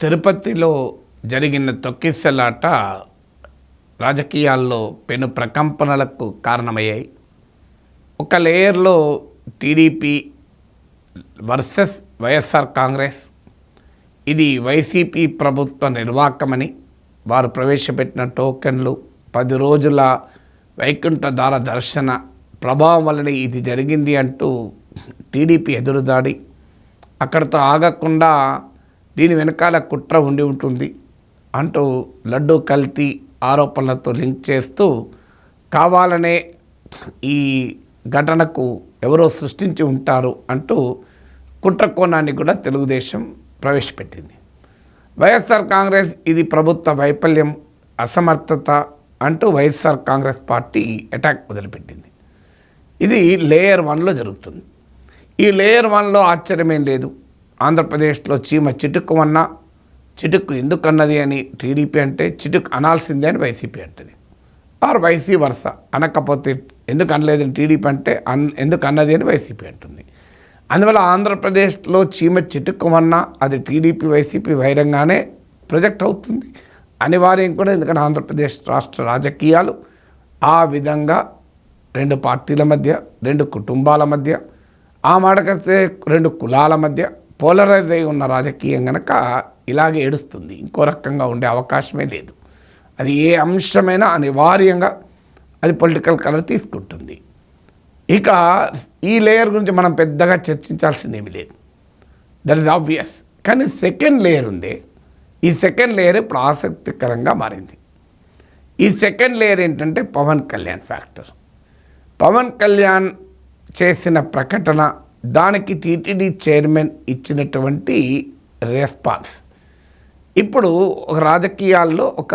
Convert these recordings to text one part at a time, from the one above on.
తిరుపతిలో జరిగిన తొక్కిసలాట రాజకీయాల్లో పెను ప్రకంపనలకు కారణమయ్యాయి. ఒక లేయర్లో టీడీపీ వర్సెస్ వైఎస్ఆర్ కాంగ్రెస్ ఇది వైసీపీ ప్రభుత్వ నిర్వాకమని వారు ప్రవేశపెట్టిన టోకెన్లు పది రోజుల వైకుంఠధార దర్శన ప్రభావం వలన ఇది జరిగింది అంటూ టీడీపీ ఎదురుదాడి. అక్కడితో ఆగకుండా దీని వెనకాల కుట్ర ఉండి ఉంటుంది అంటూ లడ్డు కల్తీ ఆరోపణలతో లింక్ చేస్తూ కావాలనే ఈ ఘటనకు ఎవరో సృష్టించి ఉంటారు అంటూ కుట్ర కోణాన్ని కూడా తెలుగుదేశం ప్రవేశపెట్టింది. వైఎస్ఆర్ కాంగ్రెస్ ఇది ప్రభుత్వ వైఫల్యం అసమర్థత అంటూ వైఎస్ఆర్ కాంగ్రెస్ పార్టీ అటాక్ మొదలుపెట్టింది. ఇది లేయర్ వన్లో జరుగుతుంది. ఈ లేయర్ వన్లో ఆశ్చర్యమేం లేదు. ఆంధ్రప్రదేశ్లో చీమ చిటుక్కుమన్నా చిటుక్కు ఎందుకన్నది అని టీడీపీ అంటే చిటుకు అనాల్సిందే అని వైసీపీ అంటది. ఆర్ వైసీ వరుస అనకపోతే ఎందుకు అనలేదని టీడీపీ అంటే అన్ ఎందుకు అన్నది అని వైసీపీ అంటుంది. అందువల్ల ఆంధ్రప్రదేశ్లో చీమ చిటుక్కుమన్నా అది టీడీపీ వైసీపీ వైరంగానే ప్రొజెక్ట్ అవుతుంది. అనివార్యం కూడా ఎందుకంటే ఆంధ్రప్రదేశ్ రాష్ట్ర రాజకీయాలు ఆ విధంగా రెండు పార్టీల మధ్య రెండు కుటుంబాల మధ్య ఆ మాటకొస్తే రెండు కులాల మధ్య పోలరైజ్ అయి ఉన్న రాజకీయం కనుక ఇలాగే ఏడుస్తుంది. ఇంకో రకంగా ఉండే అవకాశమే లేదు. అది ఏ అంశమైనా అనివార్యంగా అది పొలిటికల్ కలర్ తీసుకుంటుంది. ఇక ఈ లేయర్ గురించి మనం పెద్దగా చర్చించాల్సిందేమీ లేదు. That is obvious. కానీ సెకండ్ లేయర్ ఉంది. ఈ సెకండ్ లేయర్ ఇప్పుడు ఆసక్తికరంగా మారింది. ఈ సెకండ్ లేయర్ ఏంటంటే పవన్ కళ్యాణ్ ఫ్యాక్టర్. పవన్ కళ్యాణ్ చేసిన ప్రకటన దానికి టీటీడీ చైర్మన్ ఇచ్చినటువంటి రెస్పాన్స్. ఇప్పుడు ఒక రాజకీయాల్లో ఒక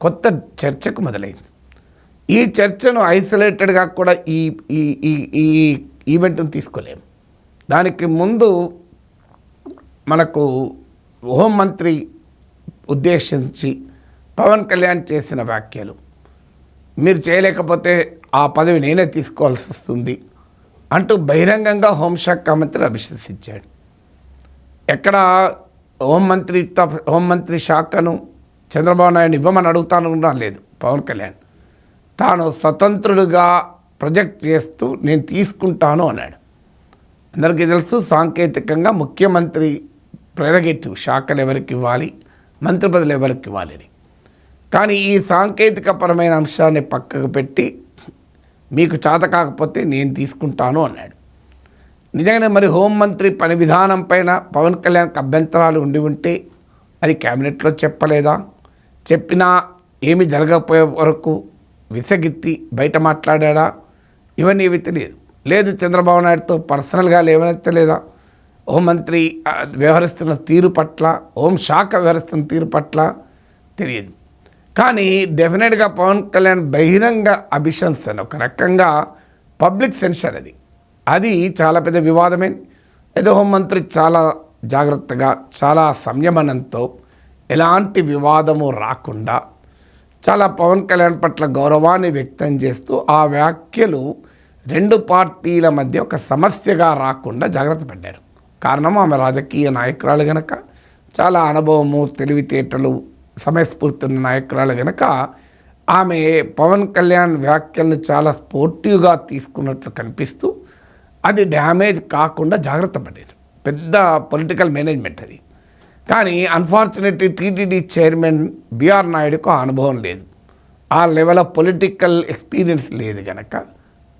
కొత్త చర్చకు మొదలైంది. ఈ చర్చను ఐసోలేటెడ్గా కూడా ఈ ఈ ఈ ఈ ఈవెంట్ను తీసుకోలేము. దానికి ముందు మనకు హోంమంత్రి ఉద్దేశించి పవన్ కళ్యాణ్ చేసిన వ్యాఖ్యలు. మీరు చేయలేకపోతే ఆ పదవి నేనే తీసుకోవాల్సి వస్తుంది. అంటూ బహిరంగంగా హోంశాఖ మంత్రి అభిశంసించాడు ఎక్కడ హోంమంత్రి హోంమంత్రి శాఖను చంద్రబాబు నాయుడు ఇవ్వమని అడుగుతాను కూడా లేదు పవన్ కళ్యాణ్. తాను స్వతంత్రుడుగా ప్రొజెక్ట్ చేస్తూ నేను తీసుకుంటాను అన్నాడు. అందరికీ తెలుసు సాంకేతికంగా ముఖ్యమంత్రి ప్రెరగేటివ్ శాఖలు ఎవరికి ఇవ్వాలి? మంత్రి పదవులు ఎవరికి ఇవ్వాలి అని. కానీ ఈ సాంకేతికపరమైన అంశాన్ని పక్కకు పెట్టి మీకు చేత కాకపోతే నేను తీసుకుంటాను అన్నాడు. నిజంగానే మరి హోంమంత్రి పని విధానం పైన పవన్ కళ్యాణ్కి అభ్యంతరాలు ఉండి ఉంటే అది క్యాబినెట్లో చెప్పలేదా? చెప్పినా ఏమి జరగకపోయే వరకు విసగిత్తి బయట మాట్లాడా ఇవన్నీ ఏవి తెలియదు. లేదు చంద్రబాబు నాయుడుతో పర్సనల్గా లేవనెత్తలేదా? హోంమంత్రి వ్యవహరిస్తున్న తీరు పట్ల హోంశాఖ వ్యవహరిస్తున్న తీరు పట్ల తెలియదు. కానీ డెఫినెట్గా పవన్ కళ్యాణ్ బహిరంగ అభిశంసన ఒక రకంగా పబ్లిక్ సెన్సర్ అది. అది చాలా పెద్ద వివాదమైంది ఏదో హోంమంత్రి చాలా జాగ్రత్తగా చాలా సంయమనంతో ఎలాంటి వివాదము రాకుండా చాలా పవన్ కళ్యాణ్ పట్ల గౌరవాన్ని వ్యక్తం చేస్తూ ఆ వ్యాఖ్యలు రెండు పార్టీల మధ్య ఒక సమస్యగా రాకుండా జాగ్రత్త పడ్డారు. కారణం ఆమె రాజకీయ నాయకురాలు గనక. చాలా అనుభవము తెలివితేటలు సమయస్ఫూర్తి ఉన్న నాయకురాలు గనక ఆమె పవన్ కళ్యాణ్ వ్యాఖ్యలను చాలా స్పోర్టివ్గా తీసుకున్నట్లు కనిపిస్తూ అది డ్యామేజ్ కాకుండా జాగ్రత్త పడేది. పెద్ద పొలిటికల్ మేనేజ్మెంట్ అది. కానీ అన్ఫార్చునేట్లీ టీటీడీ చైర్మన్ బిఆర్ నాయుడుకు ఆ అనుభవం లేదు. ఆ లెవెల్ ఆఫ్ పొలిటికల్ ఎక్స్పీరియన్స్ లేదు కనుక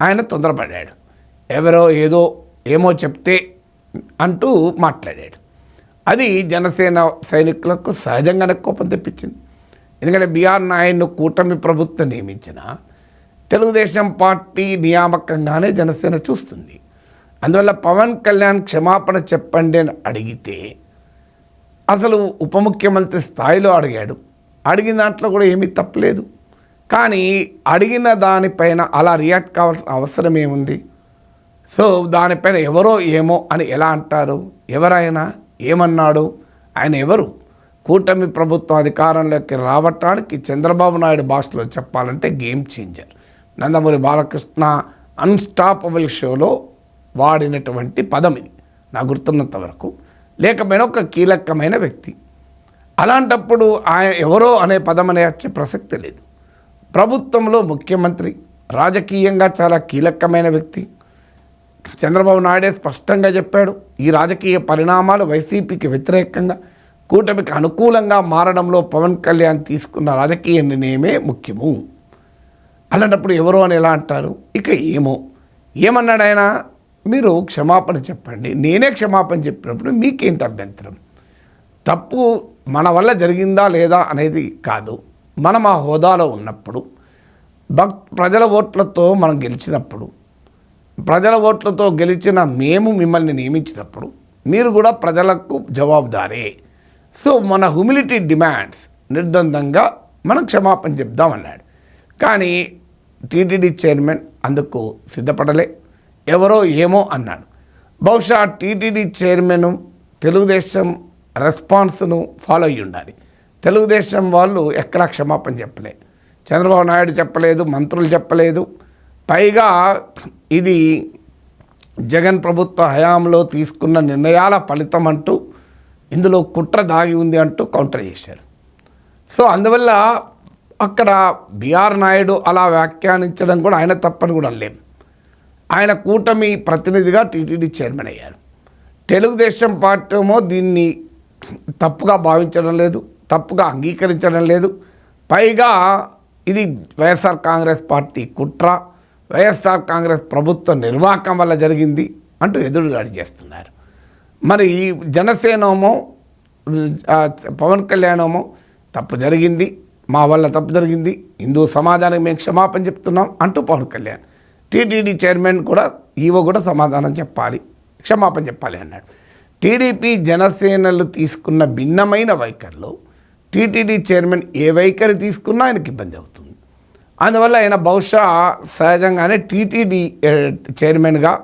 ఆయన తొందరపడ్డాడు ఎవరో ఏదో ఏమో చెప్తే అంటూ మాట్లాడాడు. అది జనసేన సైనికులకు సహజంగానే కోపం తెప్పించింది. ఎందుకంటే బీఆర్ నాయుడును కూటమి ప్రభుత్వం నియమించిన తెలుగుదేశం పార్టీ నియామకంగానే జనసేన చూస్తుంది. అందువల్ల పవన్ కళ్యాణ్ క్షమాపణ చెప్పండి అని అడిగితే అసలు ఉప ముఖ్యమంత్రి స్థాయిలో అడిగాడు. అడిగిన దాంట్లో కూడా ఏమీ తప్పలేదు. కానీ అడిగిన దానిపైన అలా రియాక్ట్ కావాల్సిన అవసరం ఏముంది? సో దానిపైన ఎవరో ఏమో అని ఎలా అంటారు? ఎవరైనా? ఏమన్నాడు? ఆయన ఎవరు? కూటమి ప్రభుత్వం అధికారంలోకి రావటానికి చంద్రబాబు నాయుడు భాషలో చెప్పాలంటే game changer. Nandamuri Balakrishna unstoppable షోలో వాడినటువంటి పదం ఇది నా గుర్తున్నంత వరకు. లేకపోయినా ఒక కీలకమైన వ్యక్తి. అలాంటప్పుడు ఆయన ఎవరో అనే పదం అనే వచ్చే ప్రసక్తి లేదు. ప్రభుత్వంలో ముఖ్యమంత్రి రాజకీయంగా చాలా కీలకమైన వ్యక్తి. చంద్రబాబు నాయుడే స్పష్టంగా చెప్పాడు ఈ రాజకీయ పరిణామాలు వైసీపీకి వ్యతిరేకంగా కూటమికి అనుకూలంగా మారడంలో పవన్ కళ్యాణ్ తీసుకున్న రాజకీయ నిర్ణయమే ముఖ్యము. అలాంటప్పుడు ఎవరు అని ఎలా అంటారు? ఇక ఏమో. ఏమన్నాడు ఆయన? మీరు క్షమాపణ చెప్పండి. నేనే క్షమాపణ చెప్పినప్పుడు మీకేంటి అభ్యంతరం? తప్పు మన వల్ల జరిగిందా లేదా అనేది కాదు. మనం ఆ హోదాలో ఉన్నప్పుడు భక్ ప్రజల ఓట్లతో మనం గెలిచినప్పుడు ప్రజల ఓట్లతో గెలిచిన మేము మిమ్మల్ని నియమించినప్పుడు మీరు కూడా ప్రజలకు జవాబుదారే. సో మన హ్యూమిలిటీ డిమాండ్స్ నిర్ద్వందంగా మనం క్షమాపణ చెప్దామన్నాడు. కానీ టీటీడీ చైర్మన్ అందుకు సిద్ధపడలే. ఎవరో ఏమో అన్నాడు. బహుశా టీటీడీ చైర్మన్ తెలుగుదేశం రెస్పాన్స్ను ఫాలో అయ్యి ఉండాలి. తెలుగుదేశం వాళ్ళు ఎక్కడా క్షమాపణ చెప్పలే. చంద్రబాబు నాయుడు చెప్పలేదు మంత్రులు చెప్పలేదు పైగా ఇది జగన్ ప్రభుత్వ హయాంలో తీసుకున్న నిర్ణయాల ఫలితం అంటూ ఇందులో కుట్ర దాగి ఉంది అంటూ కౌంటర్ చేశారు. సో అందువల్ల అక్కడ బీఆర్ నాయుడు అలా వ్యాఖ్యానించడం కూడా ఆయన తప్పని కూడా లేం ఆయన కూటమి ప్రతినిధిగా టీటీడీ చైర్మన్ అయ్యారు. తెలుగుదేశం పార్టీ ఏమో దీన్ని తప్పుగా భావించడం లేదు తప్పుగా అంగీకరించడం లేదు. పైగా ఇది వైఎస్ఆర్ కాంగ్రెస్ పార్టీ కుట్ర. వైఎస్ఆర్ కాంగ్రెస్ ప్రభుత్వ నిర్వాహకం వల్ల జరిగింది అంటూ ఎదురుదాడి చేస్తున్నారు. మరి ఈ జనసేనమో పవన్ కళ్యాణమో తప్పు జరిగింది మా వల్ల తప్పు జరిగింది హిందూ సమాజానికి మేము క్షమాపణ చెప్తున్నాం అంటూ పవన్ కళ్యాణ్ టీటీడీ చైర్మన్ కూడా ఈవో కూడా సమాధానం చెప్పాలి క్షమాపణ చెప్పాలి అన్నాడు. టీడీపీ జనసేనలు తీసుకున్న భిన్నమైన వైఖరిలో టీటీడీ చైర్మన్ ఏ వైఖరి తీసుకున్నా ఆయనకి ఇబ్బంది అవుతుంది. అందువల్ల ఆయన బహుశా సహజంగానే టీటీడీ చైర్మన్గా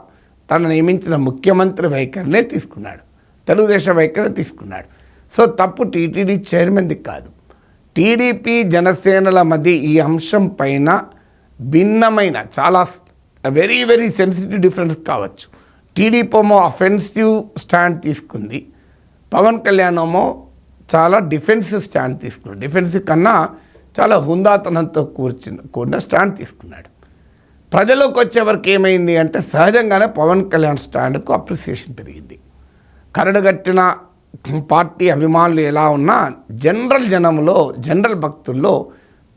తను నియమించిన ముఖ్యమంత్రి వైఖరినే తీసుకున్నాడు. తెలుగుదేశం వైఖరి తీసుకున్నాడు. సో తప్పు టీటీడీ చైర్మన్ది కాదు. టీడీపీ జనసేనల మధ్య ఈ అంశం పైన భిన్నమైన చాలా వెరీ వెరీ సెన్సిటివ్ డిఫరెన్స్ కావచ్చు. టీడీపీమో అఫెన్సివ్ స్టాండ్ తీసుకుంది. పవన్ కళ్యాణ్మో చాలా డిఫెన్సివ్ స్టాండ్ తీసుకున్నాడు. డిఫెన్సివ్ కన్నా చాలా హుందాతనంతో కూర్చున్న కూడిన స్టాండ్ తీసుకున్నాడు. ప్రజలోకి వచ్చేవరకు ఏమైంది అంటే సహజంగానే పవన్ కళ్యాణ్ స్టాండ్కు అప్రిసియేషన్ పెరిగింది. కరడుగట్టిన పార్టీ అభిమానులు ఎలా ఉన్నా జనరల్ జనంలో జనరల్ భక్తుల్లో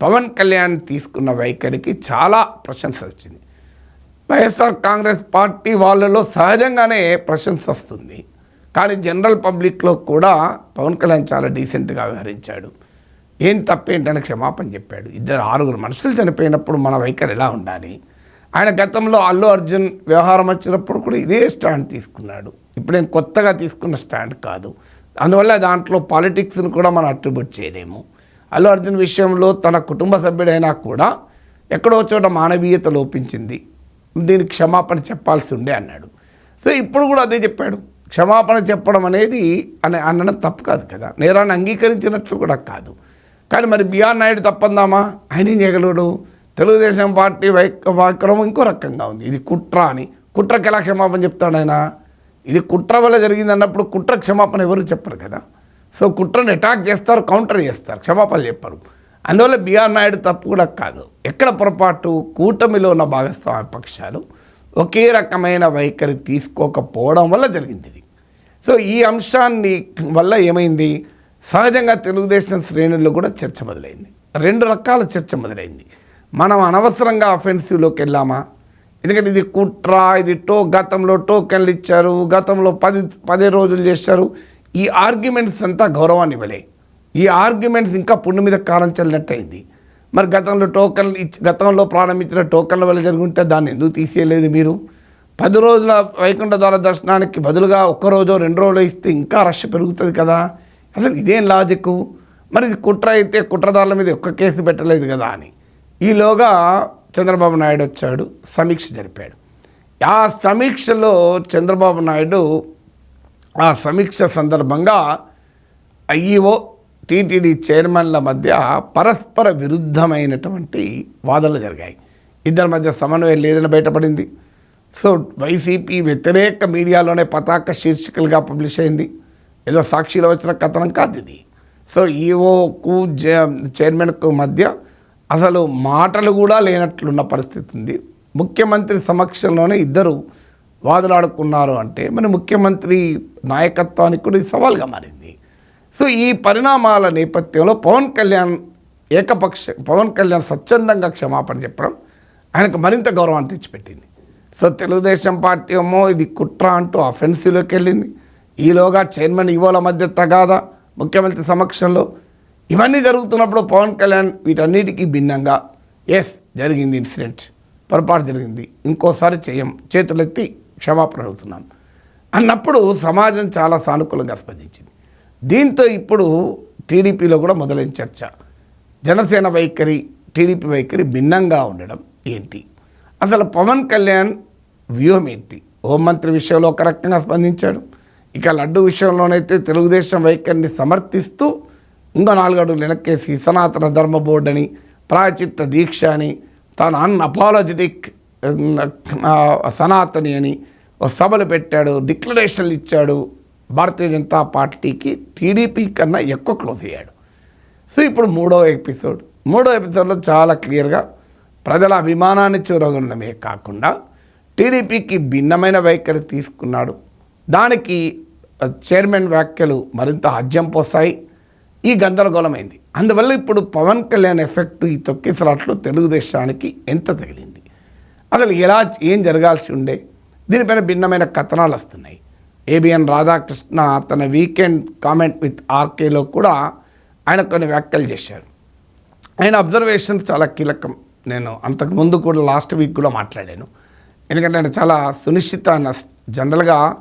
పవన్ కళ్యాణ్ తీసుకున్న వైఖరికి చాలా ప్రశంస వచ్చింది. వైఎస్ఆర్ కాంగ్రెస్ పార్టీ వాళ్ళలో సహజంగానే ప్రశంస వస్తుంది. కానీ జనరల్ పబ్లిక్లో కూడా పవన్ కళ్యాణ్ చాలా డీసెంట్గా వ్యవహరించాడు. ఏం తప్పేంటని క్షమాపణ చెప్పాడు. ఇద్దరు ఆరుగురు మనుషులు చనిపోయినప్పుడు మన వైఖరి ఎలా ఉండాలి? ఆయన గతంలో అల్లు అర్జున్ వ్యవహారం వచ్చినప్పుడు కూడా ఇదే స్టాండ్ తీసుకున్నాడు. ఇప్పుడు నేను కొత్తగా తీసుకున్న స్టాండ్ కాదు. అందువల్ల దాంట్లో పాలిటిక్స్ని కూడా మనం అట్రిబ్యూట్ చేయలేము. అల్లు అర్జున్ విషయంలో తన కుటుంబ సభ్యుడైనా కూడా ఎక్కడో చోట మానవీయత లోపించింది. దీనికి క్షమాపణ చెప్పాల్సి ఉండే అన్నాడు. సో ఇప్పుడు కూడా అదే చెప్పాడు. క్షమాపణ చెప్పడం అనేది అని అనడం తప్పు కాదు కదా. నేరాన్ని అంగీకరించినట్లు కూడా కాదు. కానీ మరి బిఆర్ నాయుడు తప్పందామా? ఆయన ఏం చేయగలడు? తెలుగుదేశం పార్టీ వై వైక్రమం ఇంకో రకంగా ఉంది. ఇది కుట్ర అని. కుట్రకి ఎలా క్షమాపణ చెప్తాడు ఆయన. ఇది కుట్ర వల్ల జరిగింది అన్నప్పుడు కుట్ర క్షమాపణ ఎవరు చెప్పరు కదా? సో కుట్రను అటాక్ చేస్తారు కౌంటర్ చేస్తారు క్షమాపణ చెప్పరు. అందువల్ల బిఆర్ నాయుడు తప్పు కూడా కాదు. ఎక్కడ పొరపాటు? కూటమిలో ఉన్న భాగస్వామ్య పక్షాలు ఒకే రకమైన వైఖరి తీసుకోకపోవడం వల్ల జరిగింది ఇది. సో ఈ అంశాన్ని వల్ల ఏమైంది? సహజంగా తెలుగుదేశం శ్రేణుల్లో కూడా చర్చ మొదలైంది. రెండు రకాల చర్చ మొదలైంది. మనం అనవసరంగా అఫెన్సివ్లోకి వెళ్ళామా? ఎందుకంటే ఇది కుట్ర ఇది టో గతంలో టోకెన్లు ఇచ్చారు గతంలో పది పది రోజులు చేశారు. ఈ ఆర్గ్యుమెంట్స్ అంతా గౌరవాన్ని ఇవ్వలే. ఈ ఆర్గ్యుమెంట్స్ ఇంకా పుండు మీద కారం చల్లినట్టయింది. మరి గతంలో టోకన్లు ఇచ్చి గతంలో ప్రారంభించిన టోకన్ల వల్ల జరుగుంటే దాన్ని ఎందుకు తీసేయలేదు మీరు? పది రోజుల వైకుంఠ ద్వార దర్శనానికి బదులుగా ఒక్క రోజు రెండు రోజులు ఇస్తే ఇంకా రష్ పెరుగుతుంది కదా. అసలు ఇదేం లాజిక్ మరి కుట్ర అయితే కుట్రదారుల మీద ఒక్క కేసు పెట్టలేదు కదా అని. ఈలోగా చంద్రబాబు నాయుడు వచ్చాడు సమీక్ష జరిపాడు. ఆ సమీక్షలో చంద్రబాబు నాయుడు ఆ సమీక్ష సందర్భంగా ఐఈఓ టీటీడీ చైర్మన్ల మధ్య పరస్పర విరుద్ధమైనటువంటి వాదనలు జరిగాయి. ఇద్దరి మధ్య సమన్వయం లేదని బయటపడింది. సో వైసీపీ వ్యతిరేక మీడియాలోనే పతాక శీర్షికలుగా పబ్లిష్ అయింది. ఏదో సాక్షిలో వచ్చిన కథనం కాదు ఇది. సో ఈఓకు చైర్మన్కు మధ్య అసలు మాటలు కూడా లేనట్లున్న పరిస్థితి ఉంది. ముఖ్యమంత్రి సమక్షంలోనే ఇద్దరు వాదులాడుకున్నారు అంటే మన ముఖ్యమంత్రి నాయకత్వానికి కూడా ఇది సవాల్గా మారింది. సో ఈ పరిణామాల నేపథ్యంలో పవన్ కళ్యాణ్ ఏకపక్ష పవన్ కళ్యాణ్ స్వచ్ఛందంగా క్షమాపణ చెప్పడం ఆయనకు మరింత గౌరవాన్ని తెచ్చిపెట్టింది. సో తెలుగుదేశం పార్టీ ఏమో ఇది కుట్ర అంటూ అఫెన్సివ్లోకి వెళ్ళింది. ఈలోగా చైర్మన్ ఈవోల మధ్య తగాదా ముఖ్యమంత్రి సమక్షంలో ఇవన్నీ జరుగుతున్నప్పుడు పవన్ కళ్యాణ్ వీటన్నిటికీ భిన్నంగా ఎస్ జరిగింది ఇన్సిడెంట్ పొరపాటు జరిగింది ఇంకోసారి చేయం చేతులెత్తి క్షమాపణ అడుగుతున్నాను అన్నప్పుడు సమాజం చాలా సానుకూలంగా స్పందించింది. దీంతో ఇప్పుడు టీడీపీలో కూడా మొదలైన చర్చ. జనసేన వైఖరి టీడీపీ వైఖరి భిన్నంగా ఉండడం ఏంటి? అసలు పవన్ కళ్యాణ్ వ్యూహం ఏంటి? హోంమంత్రి విషయంలో ఒక రకంగా స్పందించాడు? ఇక లడ్డు విషయంలోనైతే తెలుగుదేశం వైఖరిని సమర్థిస్తూ ఇంకో నాలుగు అడుగులు వెనక్కేసి సనాతన ధర్మ బోర్డు అని ప్రాచిత్త దీక్ష అని తాను అన్ అపాలజెటిక్ సనాతని అని ఓ సభలు పెట్టాడు డిక్లరేషన్లు ఇచ్చాడు. భారతీయ జనతా పార్టీకి టీడీపీ కన్నా ఎక్కువ క్లోజ్ అయ్యాడు. సో ఇప్పుడు మూడో ఎపిసోడ్ మూడో ఎపిసోడ్లో చాలా క్లియర్గా ప్రజల అభిమానాన్ని చూరగొనడమే కాకుండా టీడీపీకి భిన్నమైన వైఖరి తీసుకున్నాడు దానికి చైర్మన్ వ్యాఖ్యలు మరింత హజ్యం పోస్తాయి. ఈ గందరగోళమైంది. అందువల్ల ఇప్పుడు పవన్ కళ్యాణ్ ఎఫెక్ట్ ఈ తొక్కిసలాట్లు తెలుగుదేశానికి ఎంత తగిలింది? అసలు ఎలా ఏం జరగాల్సి ఉండే? దీనిపైన భిన్నమైన కథనాలు వస్తున్నాయి. ఏబిఎన్ రాధాకృష్ణ తన వీకెండ్ కామెంట్ విత్ ఆర్కేలో కూడా ఆయన కొన్ని వ్యాఖ్యలు చేశారు. ఆయన అబ్జర్వేషన్ చాలా కీలకం. నేను అంతకు ముందు కూడా లాస్ట్ వీక్ కూడా మాట్లాడాను. ఎందుకంటే ఆయన చాలా సునిశ్చిత జనరల్గా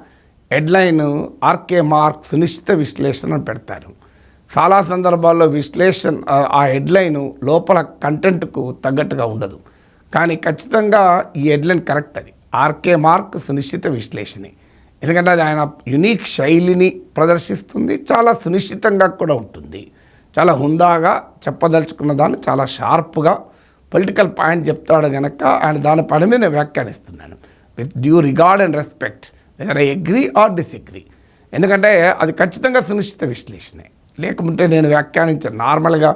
హెడ్లైన్ ఆర్కే మార్క్ సునిశ్చిత విశ్లేషణ పెడతారు. చాలా సందర్భాల్లో విశ్లేషణ ఆ- హెడ్లైన్ లోపల కంటెంట్కు తగ్గట్టుగా ఉండదు. కానీ ఖచ్చితంగా ఈ హెడ్లైన్ కరెక్ట్ అది. ఆర్కే మార్క్ సునిశ్చిత విశ్లేషణే. ఎందుకంటే అది ఆయన యునీక్ శైలిని ప్రదర్శిస్తుంది చాలా సునిశ్చితంగా కూడా ఉంటుంది. చాలా హుందాగా చెప్పదలుచుకున్న దాన్ని చాలా షార్ప్గా పొలిటికల్ పాయింట్ చెప్తాడు కనుక ఆయన దాని పని మీద నేను వ్యాఖ్యానిస్తున్నాను with due regard and respect. I agree or disagree ఎందుకంటే అది ఖచ్చితంగా సునిశ్చిత విశ్లేషణే. లేకుంటే నేను వ్యాఖ్యానించే నార్మల్గా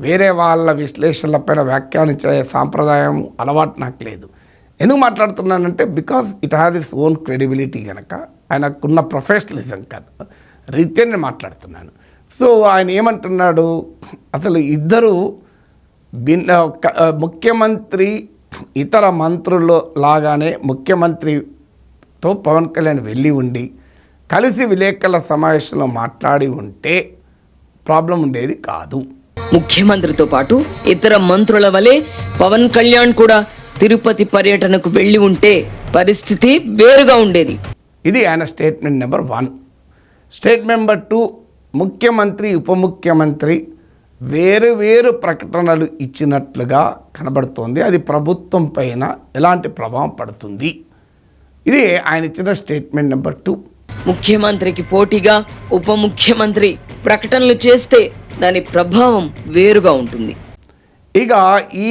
వేరే వాళ్ళ విశ్లేషణలపైన వ్యాఖ్యానించే సాంప్రదాయం అలవాటు నాకు లేదు. ఎందుకు మాట్లాడుతున్నానంటే because it has its own credibility కనుక ఆయనకున్న ప్రొఫెషనలిజం కనుక రీత్యా నేను మాట్లాడుతున్నాను. సో ఆయన ఏమంటున్నాడు? అసలు ఇద్దరు భిన్న ముఖ్యమంత్రి ఇతర మంత్రులు లాగానే ముఖ్యమంత్రి ముఖ్యమంత్రితో పవన్ కళ్యాణ్ వెళ్ళి ఉండి కలిసి విలేకరుల సమావేశంలో మాట్లాడి ఉంటే ప్రాబ్లం ఉండేది కాదు. ముఖ్యమంత్రితో పాటు ఇతర మంత్రుల వలె పవన్ కళ్యాణ్ కూడా తిరుపతి పర్యటనకు వెళ్ళి ఉంటే పరిస్థితి వేరుగా ఉండేది. ఇది ఆయన statement number one. Statement number two ముఖ్యమంత్రి ఉప ముఖ్యమంత్రి వేరు వేరు ప్రకటనలు ఇచ్చినట్లుగా కనబడుతోంది. అది ప్రభుత్వం పైన ఎలాంటి ప్రభావం పడుతుంది? ఇది ఆయన ఇచ్చిన స్టేట్మెంట్ నెంబర్ టూ ముఖ్యమంత్రికి పోటీగా ఉప ముఖ్యమంత్రి ప్రకటనలు చేస్తే దాని ప్రభావం వేరుగా ఉంటుంది. ఇక ఈ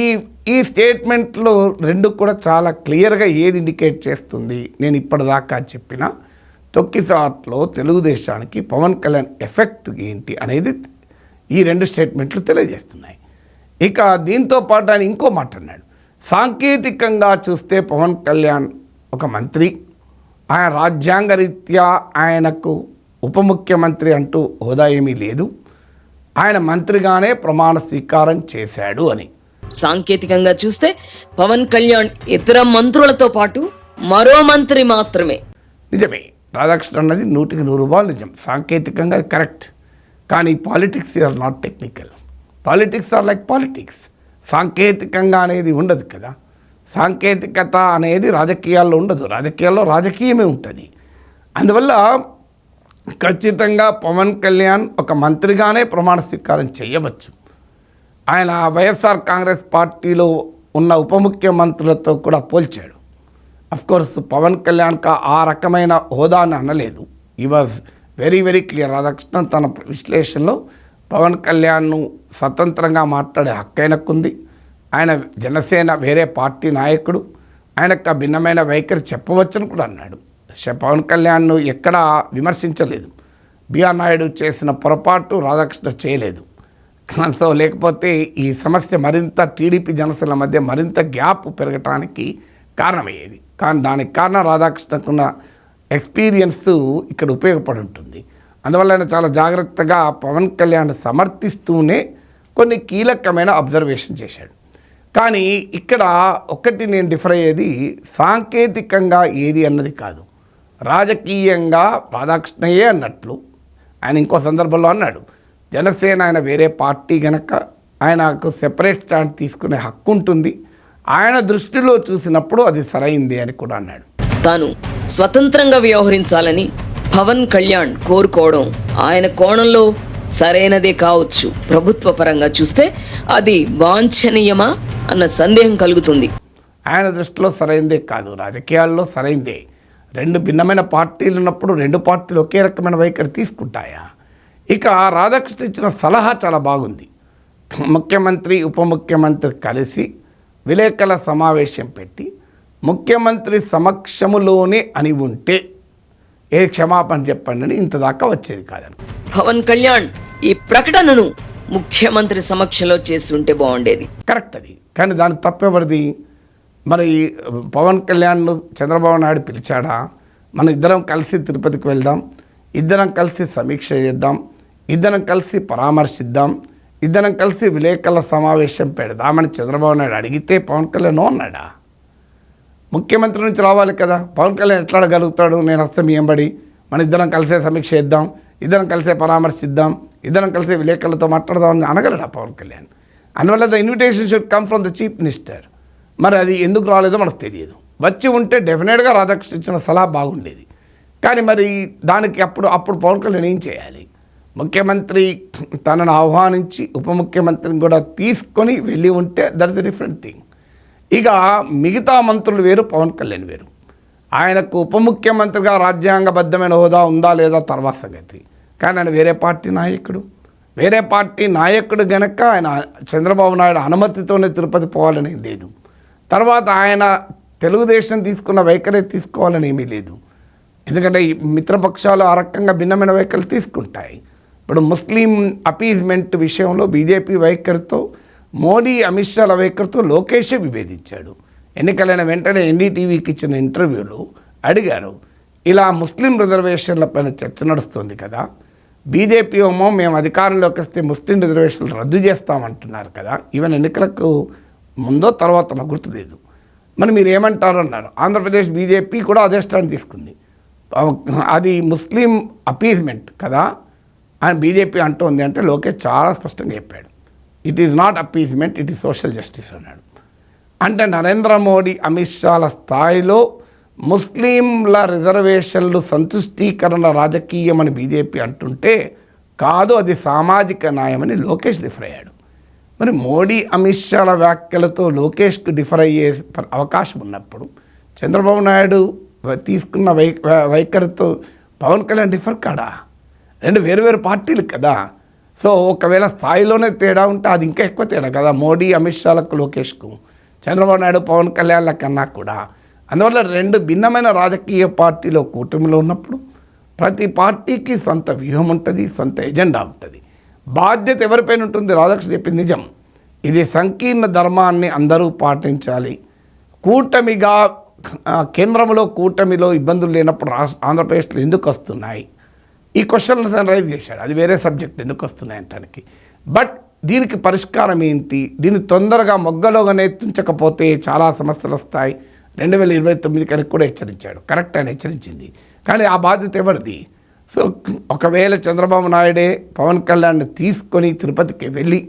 ఈ స్టేట్మెంట్లో రెండు కూడా చాలా క్లియర్గా ఏది ఇండికేట్ చేస్తుంది? నేను ఇప్పటిదాకా చెప్పిన తొక్కిసాట్లో తెలుగుదేశానికి పవన్ కళ్యాణ్ ఎఫెక్ట్ ఏంటి అనేది ఈ రెండు స్టేట్మెంట్లు తెలియజేస్తున్నాయి. ఇక దీంతో పాటు ఆయన ఇంకో మాట అన్నాడు. సాంకేతికంగా చూస్తే పవన్ కళ్యాణ్ ఒక మంత్రి. ఆయన రాజ్యాంగ రీత్యా ఆయనకు ఉప ముఖ్యమంత్రి అంటూ హోదా ఏమీ లేదు. ఆయన మంత్రిగానే ప్రమాణ స్వీకారం చేశాడు అని. సాంకేతికంగా చూస్తే పవన్ కళ్యాణ్ ఇతర మంత్రులతో పాటు మరో మంత్రి మాత్రమే. నిజమే రాధాకృష్ణ అన్నది నూటికి నూరు రూపాయలు నిజం. సాంకేతికంగా కరెక్ట్. కానీ politics are not technical. Politics are like politics. సాంకేతికంగా అనేది ఉండదు కదా. సాంకేతికత అనేది రాజకీయాల్లో ఉండదు. రాజకీయాల్లో రాజకీయమే ఉంటుంది. అందువల్ల ఖచ్చితంగా పవన్ కళ్యాణ్ ఒక మంత్రిగానే ప్రమాణ స్వీకారం చేయవచ్చు. ఆయన వైఎస్ఆర్ కాంగ్రెస్ పార్టీలో ఉన్న ఉప ముఖ్యమంత్రులతో కూడా పోల్చాడు. కోర్స్ పవన్ కళ్యాణ్కి ఆ రకమైన హోదాని అనలేదు. ఈ was very very clear Radhakrishnan తన విశ్లేషణలో పవన్ కళ్యాణ్ను స్వతంత్రంగా మాట్లాడే హక్కు ఆయనకుంది. ఆయన జనసేన వేరే పార్టీ నాయకుడు ఆయనకు ఆ భిన్నమైన వైఖరి చెప్పవచ్చని కూడా అన్నాడు. పవన్ కళ్యాణ్ను ఎక్కడా విమర్శించలేదు. బిఆర్ నాయుడు చేసిన పొరపాటు రాధాకృష్ణ చేయలేదు. సో లేకపోతే ఈ సమస్య మరింత టీడీపీ జనసేన మధ్య మరింత గ్యాప్ పెరగటానికి కారణమయ్యేది. కానీ దానికి కారణం రాధాకృష్ణకున్న ఎక్స్పీరియన్స్ ఇక్కడ ఉపయోగపడి ఉంటుంది. అందువల్ల ఆయన చాలా జాగ్రత్తగా పవన్ కళ్యాణ్ సమర్థిస్తూనే కొన్ని కీలకమైన అబ్జర్వేషన్ చేశాడు. కానీ ఇక్కడ ఒక్కటి నేను డిఫర్ అయ్యేది సాంకేతికంగా ఏది అన్నది కాదు. రాజకీయంగా రాధాకృష్ణయే అన్నట్లు. ఆయన ఇంకో సందర్భంలో అన్నాడు జనసేన ఆయన వేరే పార్టీ గనక ఆయనకు సెపరేట్ స్టాండ్ తీసుకునే హక్కు ఉంటుంది. ఆయన దృష్టిలో చూసినప్పుడు అది సరైంది అని కూడా అన్నాడు. తాను స్వతంత్రంగా వ్యవహరించాలని పవన్ కళ్యాణ్ కోరుకోవడం ఆయన కోణంలో సరైనదే కావచ్చు. ప్రభుత్వ పరంగా చూస్తే అది వాంఛనీయమా? అన్న సందేహం కలుగుతుంది. ఆయన దృష్టిలో సరైందే కాదు రాజకీయాల్లో సరైందే. రెండు భిన్నమైన పార్టీలు ఉన్నప్పుడు రెండు పార్టీలు ఒకే రకమైన వైఖరి తీసుకుంటాయా? ఇక రాధాకృష్ణ ఇచ్చిన సలహా చాలా బాగుంది. ముఖ్యమంత్రి ఉప ముఖ్యమంత్రి కలిసి విలేకరుల సమావేశం పెట్టి ముఖ్యమంత్రి సమక్షములోనే అని ఉంటే ఏ క్షమాపణ చెప్పండి అని ఇంత దాకా వచ్చేది కాదని పవన్ కళ్యాణ్ ఈ ప్రకటనను ముఖ్యమంత్రి సమక్షంలో చేసి ఉంటే బాగుండేది. కరెక్ట్ అది. కానీ దానికి తప్పెవరిది? మరి పవన్ కళ్యాణ్ చంద్రబాబు నాయుడు పిలిచాడా? మన ఇద్దరం కలిసి తిరుపతికి వెళ్దాం ఇద్దరం కలిసి సమీక్ష చేద్దాం ఇద్దరం కలిసి పరామర్శిద్దాం ఇద్దరం కలిసి విలేకరుల సమావేశం పెడదామని చంద్రబాబు నాయుడు అడిగితే పవన్ కళ్యాణ్ అన్నాడా? ముఖ్యమంత్రి నుంచి రావాలి కదా పవన్ కళ్యాణ్ ఎట్లా అడగలుగుతాడు? నేను వస్తే మీ ఎంబడి మన ఇద్దరం కలిసే సమీక్ష చేద్దాం ఇద్దరం కలిసే పరామర్శిద్దాం ఇద్దరం కలిసి విలేకరులతో మాట్లాడదామని అనగలడా పవన్ కళ్యాణ్? అందువల్ల the invitation should come from the chief minister మరి అది ఎందుకు రాలేదో మనకు తెలియదు. వచ్చి ఉంటే డెఫినెట్గా రాధాకృష్ణ ఇచ్చిన సలహా బాగుండేది. కానీ మరి దానికి అప్పుడు అప్పుడు పవన్ కళ్యాణ్ ఏం చేయాలి? ముఖ్యమంత్రి తనను ఆహ్వానించి ఉప ముఖ్యమంత్రిని కూడా తీసుకొని వెళ్ళి ఉంటే దట్ ఇస్ డిఫరెంట్ థింగ్ ఇక మిగతా మంత్రులు వేరు పవన్ కళ్యాణ్ వేరు. ఆయనకు ఉప ముఖ్యమంత్రిగా రాజ్యాంగబద్ధమైన హోదా ఉందా లేదా తర్వాత సంగతి. కానీ ఆయన వేరే పార్టీ నాయకుడు. వేరే పార్టీ నాయకుడు గనక ఆయన చంద్రబాబు నాయుడు అనుమతితోనే తిరుపతి పోవాలని లేదు. తర్వాత ఆయన తెలుగుదేశం తీసుకున్న వైఖరి తీసుకోవాలని ఏమీ లేదు. ఎందుకంటే ఈ మిత్రపక్షాలు ఆ రకంగా భిన్నమైన వైఖరి తీసుకుంటాయి. ఇప్పుడు ముస్లిం అపీజ్మెంట్ విషయంలో బీజేపీ వైఖరితో మోడీ అమిత్ షాల వైఖరితో లోకేషే విభేదించాడు. ఎన్నికలైన వెంటనే ఎన్డీటీవీకి ఇచ్చిన ఇంటర్వ్యూలో అడిగారు ఇలా ముస్లిం రిజర్వేషన్ల పైన చర్చ నడుస్తుంది కదా బీజేపీ ఏమో మేము అధికారంలోకి వస్తే ముస్లిం రిజర్వేషన్లు రద్దు చేస్తామంటున్నారు కదా. ఈవెన్ ఎన్నికలకు ముందో తర్వాత నాకు గుర్తులేదు. మరి మీరు ఏమంటారు అన్నారు. ఆంధ్రప్రదేశ్ బీజేపీ కూడా అదే స్టాండ్ తీసుకుంది. అది ముస్లిం అపీజ్మెంట్ కదా అని బీజేపీ అంటోంది అంటే లోకేష్ చాలా స్పష్టంగా చెప్పాడు. It is not appeasement it is social justice అన్నాడు. అంటే నరేంద్ర మోడీ అమిత్ షాల స్థాయిలో ముస్లింల రిజర్వేషన్లు సంతుష్టీకరణ రాజకీయం అని బీజేపీ అంటుంటే కాదు అది సామాజిక న్యాయమని లోకేష్ డిఫర్ అయ్యాడు. మరి మోడీ అమిత్ షాల వ్యాఖ్యలతో లోకేష్కు డిఫర్ అయ్యే ప- అవకాశం ఉన్నప్పుడు చంద్రబాబు నాయుడు తీసుకున్న వై వైఖరితో పవన్ కళ్యాణ్ డిఫర్ కాడా? రెండు వేరు వేరు పార్టీలు కదా. సో ఒకవేళ స్థాయిలోనే తేడా ఉంటే అది ఇంకా ఎక్కువ తేడా కదా మోడీ అమిత్ షాలకు లోకేష్కు. చంద్రబాబు నాయుడు పవన్ కళ్యాణ్ల కన్నా కూడా. అందువల్ల రెండు భిన్నమైన రాజకీయ పార్టీలో కూటమిలో ఉన్నప్పుడు ప్రతి పార్టీకి సొంత వ్యూహం ఉంటుంది సొంత ఎజెండా ఉంటుంది. బాధ్యత ఎవరిపైన ఉంటుంది? రాధాకృష్ణ చెప్పింది నిజం. ఇది సంకీర్ణ ధర్మాన్ని అందరూ పాటించాలి. కూటమిగా కేంద్రంలో కూటమిలో ఇబ్బందులు లేనప్పుడు రాష్ట్ర ఆంధ్రప్రదేశ్లో ఎందుకు వస్తున్నాయి? ఈ క్వశ్చన్లు రైజ్ చేశాడు. అది వేరే సబ్జెక్ట్ ఎందుకు వస్తున్నాయి అంటానికి. బట్ దీనికి పరిష్కారం ఏంటి? దీన్ని తొందరగా మొగ్గలోగా నేర్పించకపోతే చాలా సమస్యలు వస్తాయి. రెండు వేల ఇరవై తొమ్మిది కనుక కూడా హెచ్చరించాడు. కరెక్ట్ అని హెచ్చరించింది. కానీ ఆ బాధ్యత ఎవరిది? సో ఒకవేళ చంద్రబాబు నాయుడే పవన్ కళ్యాణ్ తీసుకొని తిరుపతికి వెళ్ళి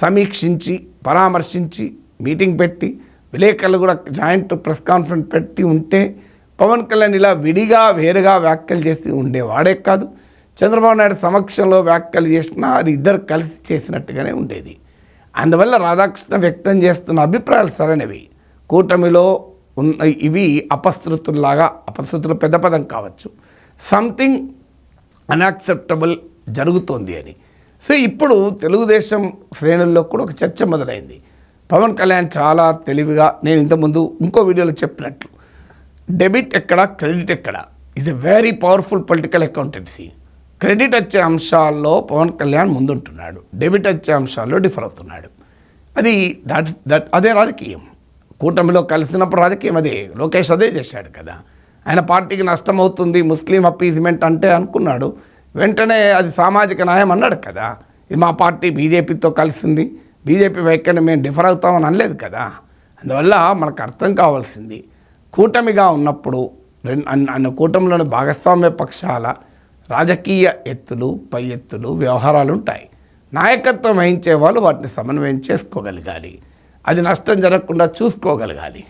సమీక్షించి పరామర్శించి మీటింగ్ పెట్టి విలేకరులు కూడా జాయింట్ ప్రెస్ కాన్ఫరెన్స్ పెట్టి ఉంటే పవన్ కళ్యాణ్ ఇలా విడిగా వేరుగా వ్యాఖ్యలు చేసి ఉండేవాడే కాదు. చంద్రబాబు నాయుడు సమక్షంలో వ్యాఖ్యలు చేసినా అది ఇద్దరు కలిసి చేసినట్టుగానే ఉండేది. అందువల్ల రాధాకృష్ణ వ్యక్తం చేస్తున్న అభిప్రాయాలు సరైనవి. కూటమిలో ఉన్న ఇవి అపశృతుల్లాగా అపశృతులు పెద్ద పదం కావచ్చు. సంథింగ్ అన్యాక్సెప్టబుల్ జరుగుతోంది అని. సో ఇప్పుడు తెలుగుదేశం శ్రేణుల్లో కూడా ఒక చర్చ మొదలైంది. పవన్ కళ్యాణ్ చాలా తెలివిగా నేను ఇంతకుముందు ఇంకో వీడియోలో చెప్పినట్లు డెబిట్ ఎక్కడ క్రెడిట్ ఎక్కడ? ఇది very powerful political accountancy credit వచ్చే అంశాల్లో పవన్ కళ్యాణ్ ముందుంటున్నాడు. డెబిట్ వచ్చే అంశాల్లో డిఫర్ అవుతున్నాడు. అది దట్ దట్ అదే రాజకీయం. కూటమిలో కలిసినప్పుడు రాజకీయం అదే. లోకేష్ అదే చేశాడు కదా. ఆయన పార్టీకి నష్టం అవుతుంది ముస్లిం అప్పీజ్మెంట్ అంటే అనుకున్నాడు. వెంటనే అది సామాజిక న్యాయం అన్నాడు కదా. ఇది మా పార్టీ బీజేపీతో కలిసింది. బీజేపీ వైఖరిని మేము డిఫర్ అవుతామని అనలేదు కదా. అందువల్ల మనకు అర్థం కావాల్సింది కూటమిగా ఉన్నప్పుడు రెండు అన్న అన్న కూటమిలోని భాగస్వామ్య పక్షాల రాజకీయ ఎత్తులు పై ఎత్తులు వ్యవహారాలు ఉంటాయి. నాయకత్వం వహించే వాళ్ళు వాటిని సమన్వయం చేసుకోగలగాలి. అది నష్టం జరగకుండా చూసుకోగలగాలి.